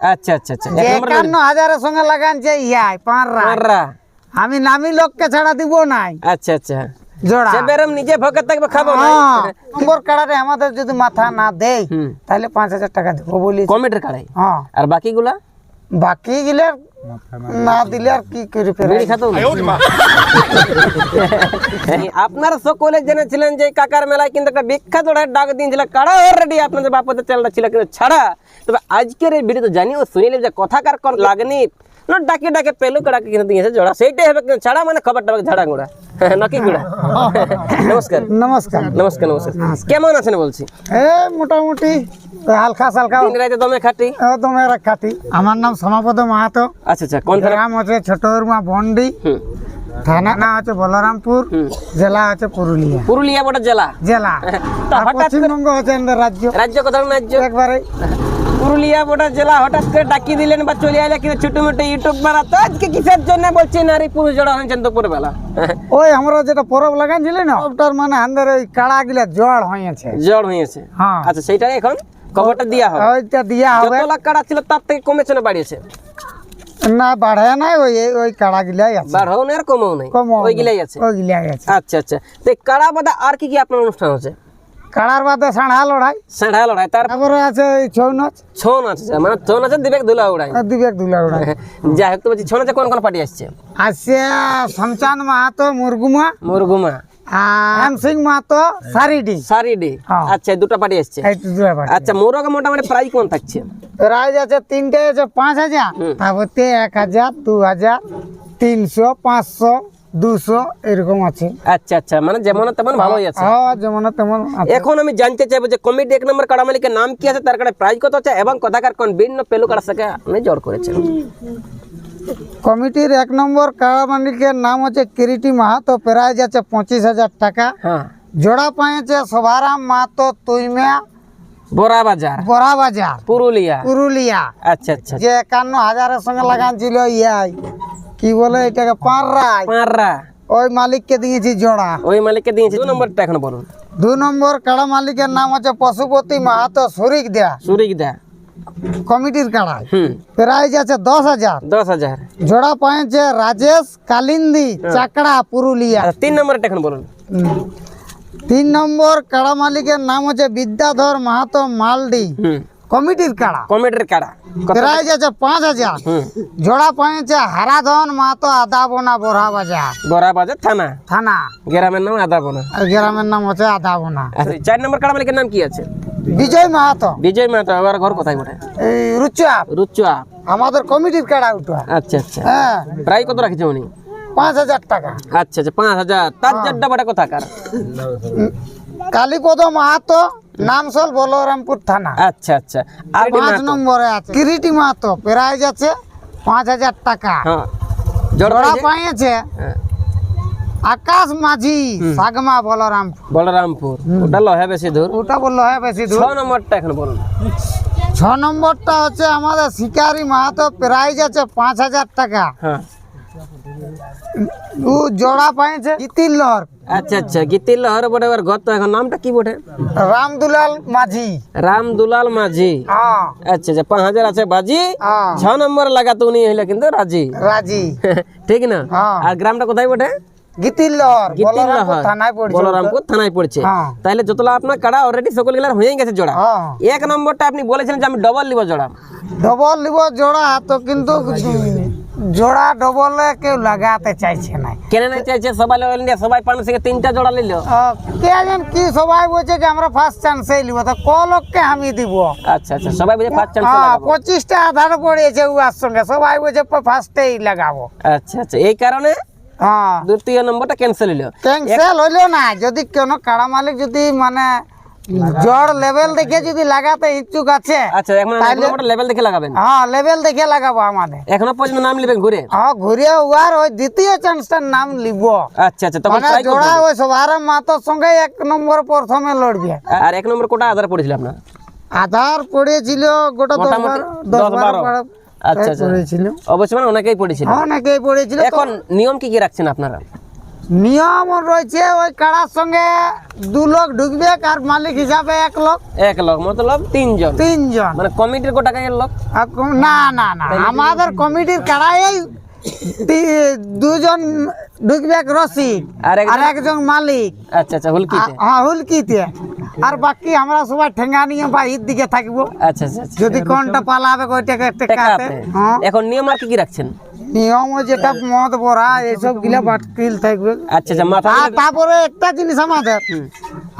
আচ্ছা আচ্ছা আচ্ছা। যে একান্ন হাজারের সঙ্গে লাগানছে ইয়াই পাঁচরা আমি নামি লোককে ছাড়া দিব নাই। আচ্ছা আচ্ছা। জোড়া। যে বেরম নিজে ভকে থাকবে খাব না। হ্যাঁ নম্বর কাড়ারে আমাদের যদি মাথা না দেয় তাহলে পাঁচ হাজার টাকা দেবো বলি কমেটের কাড়াই। হ্যাঁ। আর বাকিগুলা? বাকি গিলে না দিলে আর কি করে আপনারা সকলে জেনেছিলেন যে কাকার মেলায় কিন্তু একটা বিখ্যাত ডাক দিয়েছিল কারা অলরেডি আপনাদের বাপদের চ্যানেলটা ছিল কিন্তু ছাড়া। তবে আজকের এই ভিডিও জানিও শুনিলে যে কথাকার কোন লাগনি? না ডাকে ডাকে পেলু কাড়াকে কিন্তু দিয়েছে জোড়া। সেইটাই হবে কিন্তু ছাড়া মানে খবরটা হবে ঝাড়া গুড়া নাকি গুড়া। নমস্কার। নমস্কার। নমস্কার নমস্কার। কেমন আছেন বলছি? এ মোটামুটি হালকা সালকা। দিন রাতে দমে খাটি? এরা খাটি। আমার নাম সমাপদ মাহাতো। আচ্ছা আচ্ছা কোন গ্রাম হচ্ছে ছোট উরমা বন্ডি থানা না হচ্ছে বলরামপুর। জেলা হচ্ছে পুরুলিয়া। পুরুলিয়া বটা জেলা? জেলা। পশ্চিমবঙ্গ হচ্ছে রাজ্য। রাজ্য কোথাও রাজ্য? একবারে। পুরুলিয়া বটা জেলা হঠাৎ করে ডাকি দিলেন বা চলে আইলে কিন্তু ছোট মোটো ইউটিউব মারা। তো আজকে কিসের জন্য বলছি নারী পুরুষ জড়া হয়েছেন দুপুর বেলা? ওই আমরা যেটা পরব লাগাইছিল না ওটার মানে আমাদের ওই কাড়া গিলা জড় হয়েছে। জ্বর হয়েছে। হ্যাঁ। আচ্ছা সেইটাই এখন খবরটা দিয়া হবে। ওইটা দিয়া হবে। যত লাখ কাটা ছিল তার থেকে কমেছে না বাড়িয়েছে? না বাড়ায় নাই ওই ওই কাড়া গিলাই আছে। বাড়াও না আর কমাও নাই। কম ওই গিলাই আছে। ওই গিলাই আছে। আচ্ছা আচ্ছা। তো কাড়া বাদা আর কি কি আপনার অনুষ্ঠান আছে কাড়ার বাদে সাড়া লড়াই। সাড়া লড়াই তার তারপরে আছে ছৌ নাচ। ছৌ নাচ মানে ছৌ নাচে দিবেক দুলা উড়াই। দিবেক দুলা লড়াই যাই হোক তো বলছি ছৌ নাচে কোন কোন পার্টি আসছে? আছে শমচাঁদ মাহাতো মুরগুমা। মুরগুমা। আর সিং মাহাতো সারিডি। সারি ডে হ্যাঁ। আচ্ছা দুটা পার্টি আসছে। আচ্ছা মোরগে মোটামুটি প্রাইস কোন থাকছে? রাইজ আছে তিনটে আছে পাঁচ হাজার। তারপরে এক হাজার দু হাজার তিনশো পাঁচশো। দুশো এরকম আছে। আচ্ছা আচ্ছা মানে যেমন তেমন ভালোই আছে। হ্যাঁ যেমন তেমন এখন আমি জানতে চাইব যে কমিটি এক নম্বর কাড়া মালিকের নাম কি আছে তার কাছে প্রাইস কত আছে এবং কথাকার কোন ভিন্ন পেলু কাড়া থেকে আপনি জোর করেছেন? কমিটির এক নম্বর কাড়া মালিকের নাম হচ্ছে কিরিটি মাহাতো প্রাইজ আছে পঁচিশ হাজার টাকা। হ্যাঁ। জোড়া পাইছে শোভারাম মাহাতো তুইমিয়া বড়া বাজার। বড়া বাজার। পুরুলিয়া। পুরুলিয়া। আচ্ছা আচ্ছা। যে একান্ন হাজারের সঙ্গে লাগানছিল ইয়াই কি বলে এটাকে? পাঁড়াই পাররা ওই মালিককে দিয়েছি জোড়া। ওই মালিককে দিয়েছি। দু নম্বরটা এখন বলুন। দু নম্বর কাড়া মালিকের নাম হচ্ছে পশুপতি মাহাতো শরিক দেয়া সুরিক দা। কমিটির কাড়া। প্রাইজ আছে দশ হাজার। দশ হাজার। জোড়া পাইছে রাজেশ কালিন্দি চাকড়া পুরুলিয়া। আচ্ছা তিন নম্বরটা এখন বলুন। তিন নম্বর কাড়া মালিকের নাম হচ্ছে বিদ্যাধর মাহাতো মালডি। কমিটির কাড়া। কমিটির কাড়া। প্রাইজ আছে পাঁচ হাজার। জোড়া পাইছে হারাধন মাহাতো আদাবোনা বোরা বাজার। বড়া বাজার থানা? থানা। গ্রামের নাম আদাবনা আর গ্রামের নাম হচ্ছে আদাবোনা আচ্ছা চার নম্বর কাড়া মালিকের নাম কি আছে? বিজয় মাহাতো। বিজয় মাতা আবার ঘর কোথায় বটে? এই রুচা রুচুয়া আমাদের কমিটির কাড়া উঠা। আচ্ছা আচ্ছা। হ্যাঁ। প্রায় কত রাখছে উনি? পাঁচ হাজার টাকা। আচ্ছা আচ্ছা পাঁচ হাজার। তার চারটা বাটা কোথাকার? কালীপদ মাহাতো নামসল বলরামপুর থানা। আচ্ছা আচ্ছা। আর পাঁচ নম্বরে আছে। কিরিটি মাহাতো প্রাইজ আছে পাঁচ হাজার টাকা। হ্যাঁ। জোড়া পাইছে? হ্যাঁ, আকাশ মাঝি সাগমা বলরামপুর। বলরামপুর। ওটা লহে বেশি দূর? ওটা হ্যাঁ বেশি ছ দূর নম্বরটা এখন বলুন। ছ নম্বরটা হচ্ছে আমাদের শিকারি মাহাতো প্রাইজ আছে পাঁচ হাজার টাকা। হ্যাঁ। ও জোড়া পাইছে। ইতিল্লর আচ্ছা আচ্ছা গীতির লহর বটে এবার ঘর তো এখন নামটা কি বটে? রামদুলাল মাঝি। রাম দুলাল মাঝি। হ্যাঁ। আচ্ছা আচ্ছা পাঁচ হাজার আছে বাজি। হ্যাঁ। ছ নম্বর লাগাতো উনি হইলে কিন্তু রাজি। রাজি। ঠিক না? হ্যাঁ। আর গ্রামটা কোথায় বটে? বলরামপুর থানায় পড়ছে। তাহলে যতলা আপনার কাড়া অলরেডি সকল গেলার হয়ে গেছে জোড়া। এক নম্বরটা আপনি বলেছিলেন যে আমি ডবল নিব জোড়া। ডবল নিব জোড়া তো কিন্তু জোড়া ডবলে কেউ লাগাতে চাইছে না। কেন না চাইছে? সবাই অল ইন্ডিয়া সবাই পান থেকে তিনটা জোড়া নিল। কে জান কি সবাই বলছে যে আমরা ফার্স্ট চান্সে নিব তো ক লোককে আমি দিব। আচ্ছা আচ্ছা সবাই বুঝে ফার্স্ট চান্স হ্যাঁ পঁচিশটা আধার পড়েছে উহার সঙ্গে সবাই বলছে ফার্স্টেই লাগাবো। আচ্ছা আচ্ছা এই কারণে হ্যাঁ। দ্বিতীয় নম্বরটা ক্যান্সেল হইল। ক্যান্সেল হইল না যদি কোনো কাড়া মালিক যদি মানে জড় লেভেল দেখে যদি লাগাতে ইচ্ছুক আছে আচ্ছা এখন লেভেল দেখে লাগাবেন? হ্যাঁ লেভেল দেখে লাগাবো আমাদের। এখনও পর্যন্ত নাম নেবেন ঘুরে? হ্যাঁ ঘুরিয়ে উহার ওই দ্বিতীয় চান্সটার নাম লিব। আচ্ছা আচ্ছা তখন মানে জোড়া ওই সবার মাতার সঙ্গে এক নম্বর প্রথমে লড়বে। আর এক নম্বর কোটা আধার পড়েছিল আপনার? আধার পড়েছিল গোটা দশ মোটামুটি বারো- দশ দশ বারো বারো। বারো আচ্ছা আচ্ছা। পড়েছিল। অবশ্যই মানে অনেকেই পড়েছিল। অনেকেই পড়েছিল। এখন নিয়ম কি কি রাখছেন আপনারা? নিয়ম রয়েছে ওই কাড়ার সঙ্গে দু লোক ঢুকবে আর মালিক হিসাবে এক লোক? এক লোক মতলব তিনজন। তিনজন। মানে কমিটির কো টাকা লোক? না না না আমাদের কমিটির কাড়াই দুজন ঢুকবে রসিক আর একজন? আর একজন মালিক। আচ্ছা আচ্ছা হুলকিতে। হ্যাঁ হুলকিতে। আর বাকি আমরা সবাই ঠেঙ্গা নিয়ে বাহির দিকে থাকব। আচ্ছা আচ্ছা আচ্ছা। যদি কোনটা পালাবে ওইটাকে হ্যাঁ। এখন নিয়ম আর কি কি রাখছেন? নিয়ম যেটা মদ বড়া এইসব গিলা বাটকিল থাকবে। আচ্ছা আচ্ছা মাথা আর তারপরে একটা জিনিস আমাদের।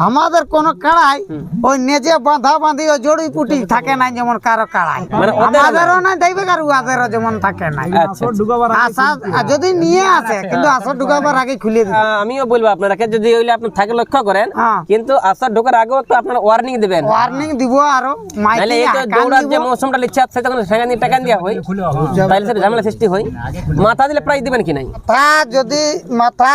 আমাদের কোন কাড়াই ওই নেজে বাঁধা বাঁধি ওই জড়ি পুটি থাকে না যেমন কারও কাড়াই। মানে আমাদেরও না দেখবে আর উহাদেরও যেমন থাকে না আচ্ছা আচ্ছা। আশা যদি নিয়ে আসে কিন্তু আসর ঢুকাবার আগে খুলে দিবে। আমিও বলব আপনারাকে যদি হইলে আপনি থাকে লক্ষ্য করেন হ্যাঁ। কিন্তু আসার ঢোকার আগেও একটু আপনার ওয়ার্নিং দিবেন। ওয়ার্নিং দিব আরও নাহলে এই তো মাইকে দৌড়ার যে মৌসুমটা আছে তখন সেখান দিয়ে টাকা দেওয়া হয় তাহলে সেটা ঝামেলা সৃষ্টি হয়। মাথা দিলে প্রাইজ দিবেন কি নাই? তা যদি মাথা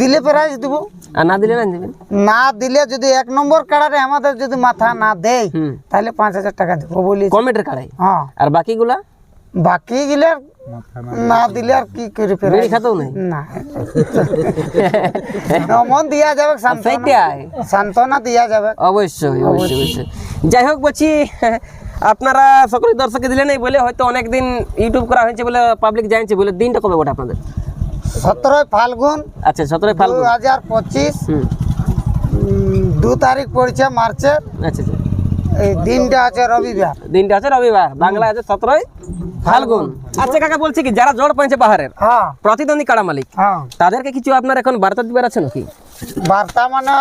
দিলে প্রাইজ দিব। আর না দিলে না দিবেন? না দিলে যদি এক নম্বর কাড়ারে আমাদের যদি মাথা না দেয় তাহলে পাঁচ হাজার টাকা দিব বলি। কমেন্টের কাড়াই? হ্যাঁ। আর বাকিগুলা? বাকি গিলে না দিলে আর কি করে ফেরে বিড়ি নাই? না। মন দিয়া যাবে সেইটাই। দিয়া যাবে। অবশ্যই অবশ্যই। অবশ্যই। যাই হোক বলছি আপনারা সকল দর্শককে দিলে নেই বলে হয়তো অনেকদিন ইউটিউব করা হয়েছে বলে পাবলিক জানছে বলে দিনটা কবে ওটা আপনাদের? সতেরোই ফাল্গুন আচ্ছা সতেরোই দু ফাল্গুন। হাজার পঁচিশ। দু তারিখ পড়ছে মার্চের। আচ্ছা আচ্ছা। এই দিনটা আছে রবিবার। দিনটা আছে রবিবার। বাংলা আছে সতেরোই। ফাল্গুন। আচ্ছা কাকা বলছি কি যারা জড় পাইছে পাহাড়ের হ্যাঁ। প্রতিদ্বন্দ্বী কাড়া মালিক? হ্যাঁ। তাদেরকে কিছু আপনার এখন বার্তা দিবার আছে নাকি? বার্তা মানে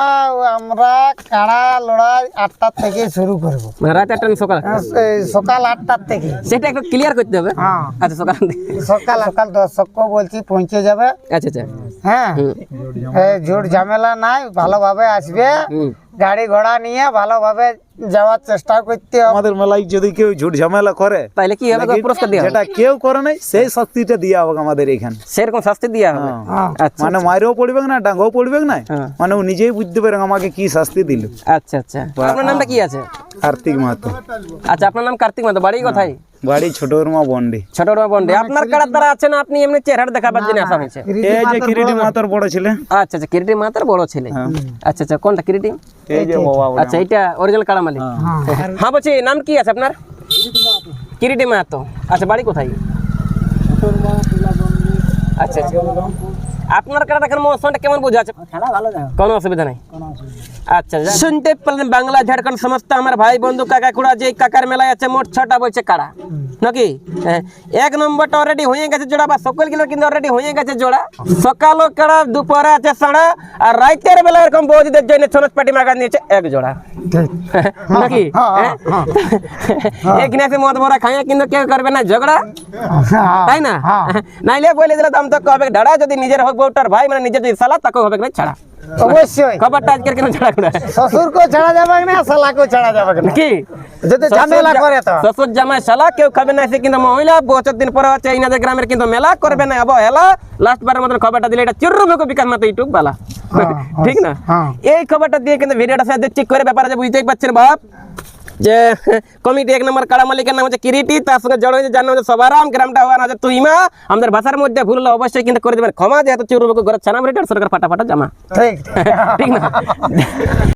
আমরা কাড়া লড়াই আটটার থেকে শুরু করব। মানে রাত আটটা সকাল সকাল আটটার থেকে। সেটা একটু ক্লিয়ার করতে হবে। হ্যাঁ। আচ্ছা সকাল সকাল সকাল দর্শককে বলছি পৌঁছে যাবে। আচ্ছা আচ্ছা। হ্যাঁ। ঝুট ঝামেলা নাই ভালোভাবে আসবে। গাড়ি ঘোড়া নিয়ে ভালোভাবে যাওয়ার চেষ্টা করতে হবে। আমাদের মেলায় যদি কেউ ঝুট ঝামেলা করে তাহলে কি হবে? পুরস্কার দেওয়া যেটা কেউ করে নাই সেই শক্তিটা দিয়া হবে আমাদের এখানে। সেরকম শাস্তি দেওয়া হবে? হ্যাঁ। আচ্ছা মানে মারেও পড়বে না ডাঙ্গাও পড়বে না? হ্যাঁ। মানে ও নিজেই বুঝতে পারে আমাকে কি শাস্তি দিল। আচ্ছা আচ্ছা। আপনার নামটা কি আছে? কার্তিক মাহাতো। আচ্ছা আপনার নাম কার্তিক মাহাতো। বাড়ি কোথায়? বাড়ি ছোট মা বন্ডি। ছোট বড় বন্ডে। আপনার কাড়া তারা আছেন আপনি এমনি চেহারা দেখাবার জন্য আসা হয়েছে? এই যে কিরিটি মাতার বড় ছেলে। আচ্ছা আচ্ছা কিরিটি মাতার বড় ছেলে। আচ্ছা আচ্ছা কোনটা কিরিটি এই যে বাবা আচ্ছা এটা অরিজিনাল কাড়া মালিক। হ্যাঁ। বলছি নাম কি আছে আপনার? কিরিটি মাহাতো আচ্ছা বাড়ি কোথায়? আচ্ছা আচ্ছা। আপনার কাড়াটা এখন মৌসুমটা কেমন বোঝা আছে? কোনো অসুবিধা নাই? আচ্ছা শুনতে পেলেন বাংলা ঝাড়খণ্ড সমস্ত আমার ভাই বন্ধু কাকা খুড়া যে কাকার মেলায় আছে মোট ছটা বলছে কাড়া। নাকি? হ্যাঁ, এক নম্বরটা অলরেডি হয়ে গেছে জোড়া বা সকলগুলো কিন্তু অলরেডি হয়ে গেছে জোড়া। সকালও কাড়া দুপুরে আছে সাড়া আর রাইতের বেলা এরকম বৌদিদের জন্য ছনচ পাটি মাগা নিয়েছে এক জোড়া। নাকি? হ্যাঁ? এখানে এসে মদ ভরা খাইয়ে কিন্তু কেউ করবে না ঝগড়া? তাই না? নাইলে বলে দিলে দাম তো কবে? ডাড়া যদি নিজের হোক বউটার ভাই মানে নিজের যদি সালা তাকে হবে ছাড়া। অবশ্যই। খবরটা আজকের কেন ছাড়া করে? শ্বশুরকেও ছাড়া যাবে না শালাকেও ছাড়া যাবে না কি? যদি ঝামেলা করে তো। শ্বশুর জামাই শালা কেউ খাবে না সে কিন্তু মহিলা বছর দিন পরে হচ্ছে ইনাদের গ্রামের কিন্তু মেলা করবে না লাস্ট বারের মতন খবরটা দিলে এটা চুরু মুখো বিকাশ মতো ইউটিউব বালা। ঠিক না? হ্যাঁ। এই খবরটা দিয়ে কিন্তু ভিডিওটা সাথে চেক করে ব্যাপারে বুঝতেই পারছেন বাপ। যে কমিটি এক নম্বর কাড়া মালিকের নাম হচ্ছে কিরিটি তার সঙ্গে জড় হয়েছে যার নাম হচ্ছে সবারাম গ্রামটা হওয়ার আছে তুইমা আমাদের ভাষার মধ্যে ভুল হলে অবশ্যই কিন্তু করে দেবেন। ক্ষমা যেহেতু চুরুবুকু ঘরে ঘরের ছানা সরকার ফাটা ফাটা জামা। ঠিক। ঠিক না?